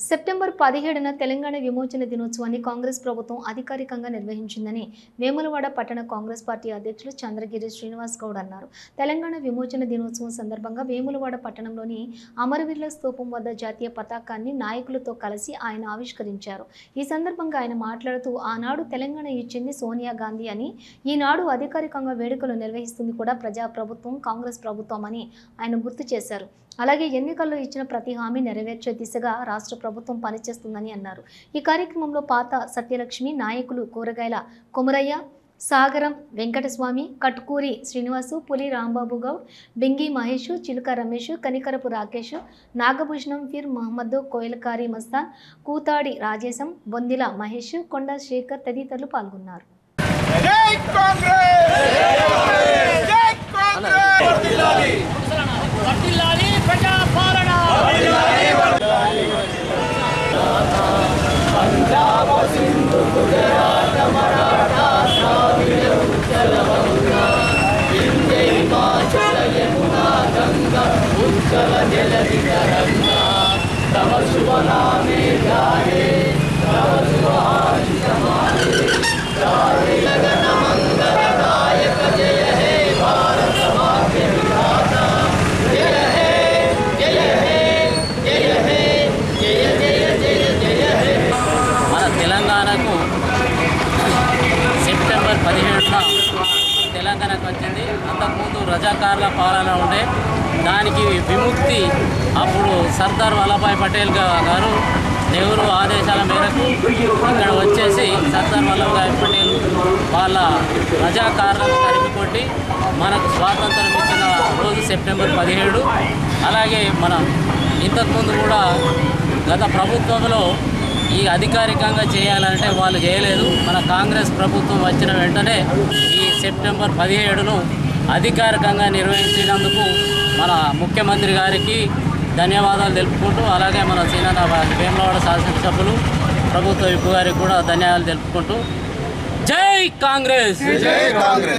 September పదిహేడున తెలంగాణ విమోచన దినోత్సవాన్ని కాంగ్రెస్ ప్రభుత్వం అధికారికంగా నిర్వహించిందని వేములవాడ పట్టణ కాంగ్రెస్ పార్టీ అధ్యక్షులు చంద్రగిరి శ్రీనివాస్ గౌడ్ అన్నారు. తెలంగాణ విమోచన దినోత్సవం సందర్భంగా వేములవాడ పట్టణంలోని అమరవీరుల స్తూపం వద్ద జాతీయ పతాకాన్ని నాయకులతో కలిసి ఆయన ఆవిష్కరించారు. ఈ సందర్భంగా ఆయన మాట్లాడుతూ ఆనాడు తెలంగాణ ఇచ్చింది సోనియా గాంధీ అని ఈనాడు అధికారికంగా వేడుకలు నిర్వహిస్తుంది కూడా ప్రజా ప్రభుత్వం కాంగ్రెస్ ప్రభుత్వం అని ఆయన గుర్తు చేశారు. అలాగే ఎన్నికల్లో ఇచ్చిన ప్రతి హామీ నెరవేర్చే దిశగా రాష్ట్ర ప్రభుత్వం పనిచేస్తుందని అన్నారు. ఈ కార్యక్రమంలో పాత సత్యలక్ష్మి నాయకులు కూరగాయల కొమరయ్య సాగరం వెంకటస్వామి కట్కూరి శ్రీనివాసు పులి రాంబాబు గౌడ్ బింగి మహేష్ చిలుక రమేష్ కనికరపు రాకేష్ నాగభూషణం ఫీర్ మహమ్మద్ కోయలకారి మస్తాన్ కూతాడి రాజేశం బొందిల మహేష్ కొండ శేఖర్ తదితరులు పాల్గొన్నారు. జై కాంగ్రెస్ జై కాంగ్రెస్ వర్ధిల్లాలి ప్రజా పాలన మన తెలంగాణకు సెప్టెంబర్ పదిహేడున తెలంగాణకు వచ్చింది. అంతకుముందు రజాకారుల పాలన ఉండే. దానికి విముక్తి అప్పుడు సర్దార్ వల్లభాయ్ పటేల్ గారు నెహ్రూ ఆదేశాల మేరకు ఇక్కడ వచ్చేసి సర్దార్ వల్లభాయ్ పటేల్ వాళ్ళ రజాకారులను తరిమి మనకు స్వాతంత్రం ఇచ్చిన రోజు సెప్టెంబర్ పదిహేడు. అలాగే మన ఇంతకుముందు కూడా గత ప్రభుత్వంలో ఈ అధికారికంగా చేయాలంటే వాళ్ళు చేయలేదు. మన కాంగ్రెస్ ప్రభుత్వం వచ్చిన వెంటనే ఈ సెప్టెంబర్ పదిహేడును అధికారికంగా నిర్వహించినందుకు మన ముఖ్యమంత్రి గారికి ధన్యవాదాలు తెలుపుకుంటూ అలాగే మన సీనన్న వేములవాడ శాసనసభ్యులు ప్రభుత్వ విప్పు గారికి కూడా ధన్యవాదాలు తెలుపుకుంటూ. జై కాంగ్రెస్!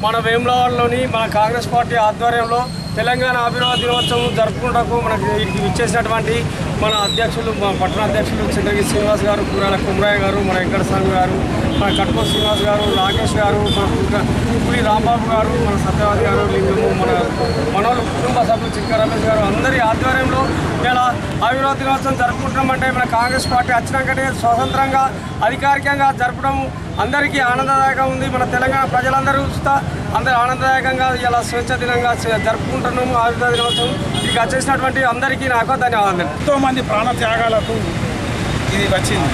మన వేములవాడలోని మన కాంగ్రెస్ పార్టీ ఆధ్వర్యంలో తెలంగాణ ఆవిర్భావ దినోత్సవం జరుపుకుంటకు మనకి ఇచ్చేసినటువంటి మన అధ్యక్షులు మా పట్టణ అధ్యక్షులు చంద్రగిరి శ్రీనివాస్ గారు కూరాల కుమ్రాయ గారు మన వెంకటస్వామి గారు మన కట్కో శ్రీనివాస్ గారు రాకేష్ గారు మన కుట్ర- రాంబాబు గారు మన సత్యవాది గారు లింగము మన మనోళ్ళు కుటుంబ సభ్యులు చిక్క రమేష్ గారు అందరి ఆధ్వర్యంలో ఇలా అవినోద దినోత్సవం జరుపుకుంటున్నామంటే మన కాంగ్రెస్ పార్టీ వచ్చినాకనే స్వతంత్రంగా అధికారికంగా జరపడం అందరికీ ఆనందదాయకంగా ఉంది. మన తెలంగాణ ప్రజలందరూ చూస్తా అందరూ ఆనందదాయకంగా ఇలా స్వేచ్ఛ దినంగా జరుపుకుంటున్నాము. ఆవిర్భావ దినోత్సవం ఇక వచ్చేసినటువంటి అందరికీ నాకు ధన్యవాదాలు. ఎంతో మంది ప్రాణత్యాగాలకు ఇది వచ్చింది.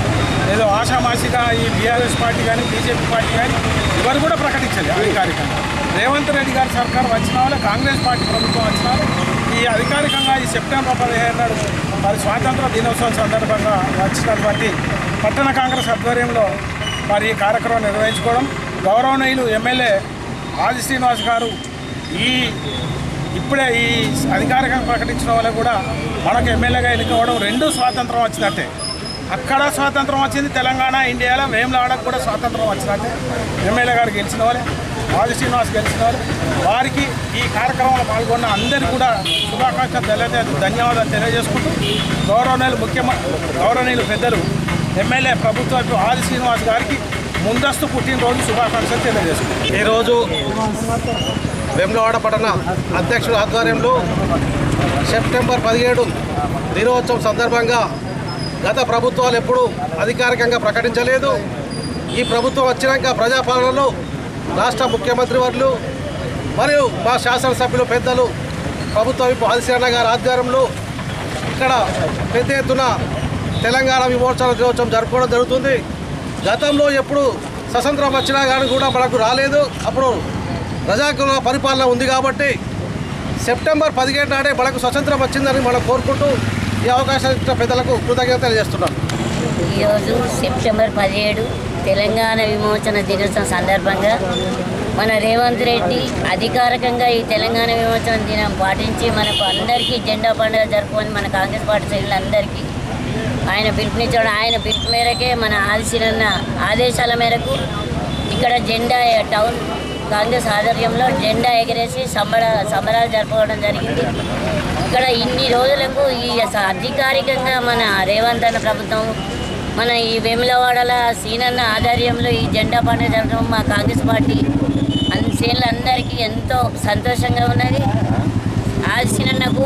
ఏదో ఆషామాషిగా ఈ బీఆర్ఎస్ పార్టీ కానీ బీజేపీ పార్టీ కానీ ఎవరు కూడా ప్రకటించాలి అధికారికంగా. రేవంత్ రెడ్డి గారి సర్కార్ వచ్చిన వాళ్ళు కాంగ్రెస్ పార్టీ ప్రభుత్వం వచ్చిన ఈ అధికారికంగా ఈ సెప్టెంబర్ పదిహేను నాడు మరి స్వాతంత్ర దినోత్సవం సందర్భంగా వచ్చినటువంటి పట్టణ కాంగ్రెస్ ఆధ్వర్యంలో మరి ఈ కార్యక్రమం నిర్వహించుకోవడం గౌరవనీయులు ఎమ్మెల్యే ఆది శ్రీనివాస్ గారు ఈ ఇప్పుడే ఈ అధికారికంగా ప్రకటించిన వాళ్ళు కూడా మనకు ఎమ్మెల్యేగా ఎన్నుకోవడం రెండు స్వాతంత్రం వచ్చినట్టే. అక్కడ స్వాతంత్రం వచ్చింది తెలంగాణ ఇండియాలో వేములవాడకు కూడా స్వాతంత్రం వచ్చినట్టే. ఎమ్మెల్యే గారు గెలిచిన వాళ్ళే ఆది శ్రీనివాస్ గెలిచిన వాళ్ళు వారికి ఈ కార్యక్రమంలో పాల్గొన్న అందరికీ కూడా శుభాకాంక్షలు తెలియజే ధన్యవాదాలు తెలియజేసుకుంటూ గౌరవనీయులు ముఖ్యమంత్రి గౌరవనీయులు పెద్దలు ఎమ్మెల్యే ప్రభుత్వ ఆది శ్రీనివాస్ గారికి ముందస్తు పుట్టినరోజు శుభాకాంక్షలు తెలియజేసుకుంటాం. ఈరోజు వేములవాడ పట్టణ అధ్యక్షుల ఆధ్వర్యంలో సెప్టెంబర్ పదిహేడు దినోత్సవం సందర్భంగా గత ప్రభుత్వాలు ఎప్పుడూ అధికారికంగా ప్రకటించలేదు. ఈ ప్రభుత్వం వచ్చినాక ప్రజాపాలనలో రాష్ట్ర ముఖ్యమంత్రి వర్లు మరియు మా శాసనసభ్యులు పెద్దలు ప్రభుత్వ విప్ గారి ఆధ్వర్యంలో ఇక్కడ పెద్ద ఎత్తున తెలంగాణ విమోచన దినోత్సవం జరుపుకోవడం జరుగుతుంది. గతంలో ఎప్పుడు స్వతంత్రం వచ్చినా కానీ కూడా మనకు రాలేదు. అప్పుడు ప్రజాకుల పరిపాలన ఉంది కాబట్టి సెప్టెంబర్ పదిహేడు నాడే మనకు స్వతంత్రం వచ్చిందని మనం కోరుకుంటూ ఈ అవకాశం ఇచ్చిన పెద్దలకు కృతజ్ఞతలు తెలియజేస్తున్నాం. ఈరోజు సెప్టెంబర్ పదిహేడు తెలంగాణ విమోచన దినోత్సవం సందర్భంగా మన రేవంత్ రెడ్డి అధికారికంగా ఈ తెలంగాణ విమోచన దినం పాటించి మనకు అందరికీ జెండా పండుగ జరుపుకొని మన కాంగ్రెస్ పార్టీ శ్రేణులందరికీ ఆయన పిలుపునిచ్చడం ఆయన పిలుపు మేరకే మన ఆదిశీలన్న ఆదేశాల మేరకు ఇక్కడ జెండా టౌన్ కాంగ్రెస్ ఆధ్వర్యంలో జెండా ఎగరేసి సంబర సంబరాలు జరుపుకోవడం జరిగింది. ఇక్కడ ఇన్ని రోజులకు ఈ అధికారికంగా మన రేవంత్ అన్న ప్రభుత్వం మన ఈ వేములవాడల సీనన్న ఆధ్వర్యంలో ఈ జెండా పండుగ జరగడం మా కాంగ్రెస్ పార్టీ అన్ని శ్రేణులందరికీ ఎంతో సంతోషంగా ఉన్నది. ఆ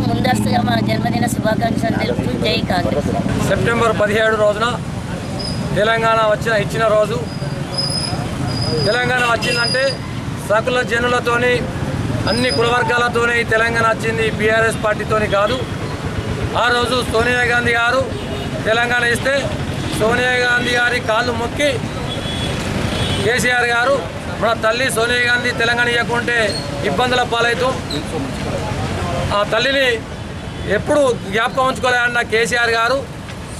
ముందస్తుగా మా జన్మదిన శుభాకాంక్షలు తెలుపుతూ జై కాంగ్రెస్. సెప్టెంబర్ పదిహేడు రోజున తెలంగాణ వచ్చిన ఇచ్చిన రోజు. తెలంగాణ వచ్చిందంటే సకుల జనులతోని అన్ని కులవర్గాలతోనే ఈ తెలంగాణ వచ్చింది బీఆర్ఎస్ పార్టీతోని కాదు. ఆ రోజు సోనియా గాంధీ గారు తెలంగాణ ఇస్తే సోనియా గాంధీ గారి కాళ్ళు మొక్కి కేసీఆర్ గారు మన తల్లి సోనియా గాంధీ తెలంగాణ ఇవ్వకుంటే ఇబ్బందుల పాలవుతూ ఆ తల్లిని ఎప్పుడు జ్ఞాపకం ఉంచుకోలేదన్న కేసీఆర్ గారు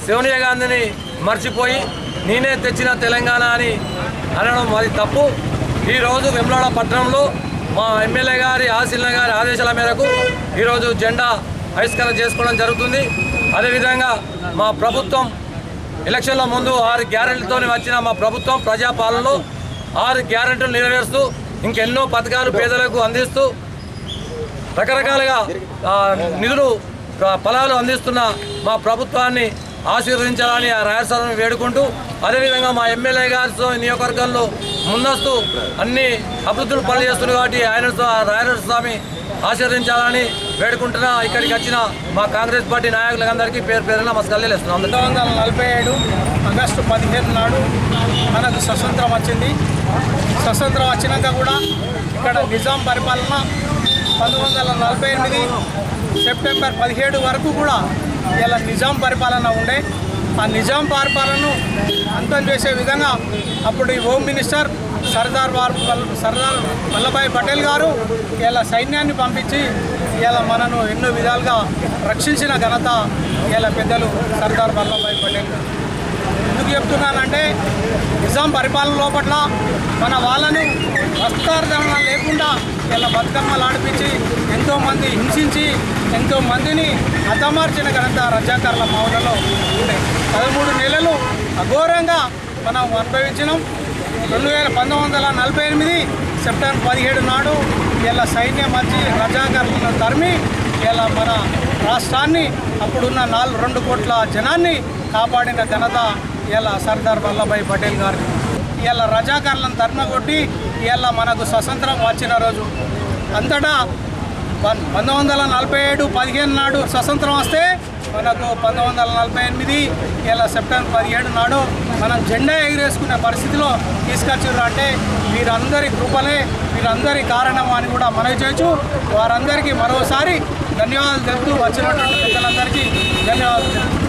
సోనియా గాంధీని మర్చిపోయి నేనే తెచ్చిన తెలంగాణ అని అనడం అది తప్పు. ఈరోజు వెమ్లాడ పట్టణంలో మా ఎమ్మెల్యే గారి ఆశీల గారి ఆదేశాల మేరకు ఈరోజు జెండా ఆవిష్కరణ చేసుకోవడం జరుగుతుంది. అదేవిధంగా మా ప్రభుత్వం ఎలక్షన్ల ముందు ఆరు గ్యారెంటీతో వచ్చిన మా ప్రభుత్వం ప్రజాపాలనలో ఆరు గ్యారెంటీలు నెరవేరుస్తూ ఇంకెన్నో పథకాలు పేదలకు అందిస్తూ రకరకాలుగా నిధులు ఫలాలు అందిస్తున్న మా ప్రభుత్వాన్ని ఆశీర్వదించాలని ఆ రాయస్వామిని వేడుకుంటూ అదేవిధంగా మా ఎమ్మెల్యే గారితో నియోజకవర్గంలో ముందస్తు అన్ని అభివృద్ధులు పనులు చేస్తున్నారు కాబట్టి ఆయన రాయన స్వామి ఆశీర్వదించాలని వేడుకుంటున్నా ఇక్కడికి వచ్చిన మా కాంగ్రెస్ పార్టీ నాయకులందరికీ పేరు పేరున నమస్కారాలు ఇస్తున్నాం పంతొమ్మిది వందల నలభై ఏడు ఆగస్టు పదిహేను నాడు మనకు స్వతంత్రం వచ్చింది. స్వతంత్రం వచ్చినాక కూడా ఇక్కడ నిజాం పరిపాలన పంతొమ్మిది వందల నలభై ఎనిమిది సెప్టెంబర్ పదిహేడు వరకు కూడా ఇలా నిజాం పరిపాలన ఉండే ఆ నిజాం పరిపాలనను అంతం చేసే విధంగా అప్పుడు ఈ హోమ్ మినిస్టర్ సర్దార్ వార్ సర్దార్ వల్లభాయ్ పటేల్ గారు ఇలా సైన్యాన్ని పంపించి ఇలా మనను ఎన్నో విధాలుగా రక్షించిన ఘనత ఇలా పెద్దలు సర్దార్ వల్లభాయ్ పటేల్ ఎందుకు చెప్తున్నానంటే నిజాం పరిపాలన లోపట్ల మన వాళ్ళను వస్త్రార్థన లేకుండా ఇలా బతుకమ్మలు ఆడిపించి ఎంతోమంది హింసించి ఎంతోమందిని హతమార్చిన ఘనత రజాకారుల మావులలో ఉండే పదమూడు నెలలు అఘోరంగా మనం అనుభవించినాం. రెండు వేల పంతొమ్మిది వందల నలభై ఎనిమిది సెప్టెంబర్ పదిహేడు నాడు ఇలా సైన్యం వచ్చి రజాకర్లను తరిమి ఇలా మన రాష్ట్రాన్ని అప్పుడున్న నాలుగు రెండు కోట్ల జనాన్ని కాపాడిన ఘనత ఇలా సర్దార్ వల్లభాయ్ పటేల్ గారు ఇలా రజాకర్లను తరిమగొట్టి ఇవాళ మనకు స్వతంత్రం వచ్చిన రోజు. అంతటా పంతొమ్మిది వందల నలభై ఏడు పదిహేను నాడు స్వతంత్రం వస్తే మనకు పంతొమ్మిది వందల నలభై ఎనిమిది ఇలా సెప్టెంబర్ పదిహేడు నాడు మనం జెండా ఎగిరేసుకునే పరిస్థితిలో తీసుకొచ్చారు అంటే వీరందరి కృపలే వీరందరి కారణం అని కూడా మనవి చేయొచ్చు. వారందరికీ మరోసారి ధన్యవాదాలు తెలుపుతూ వచ్చినటువంటి పెద్దలందరికీ ధన్యవాదాలు. తెలుపుతూ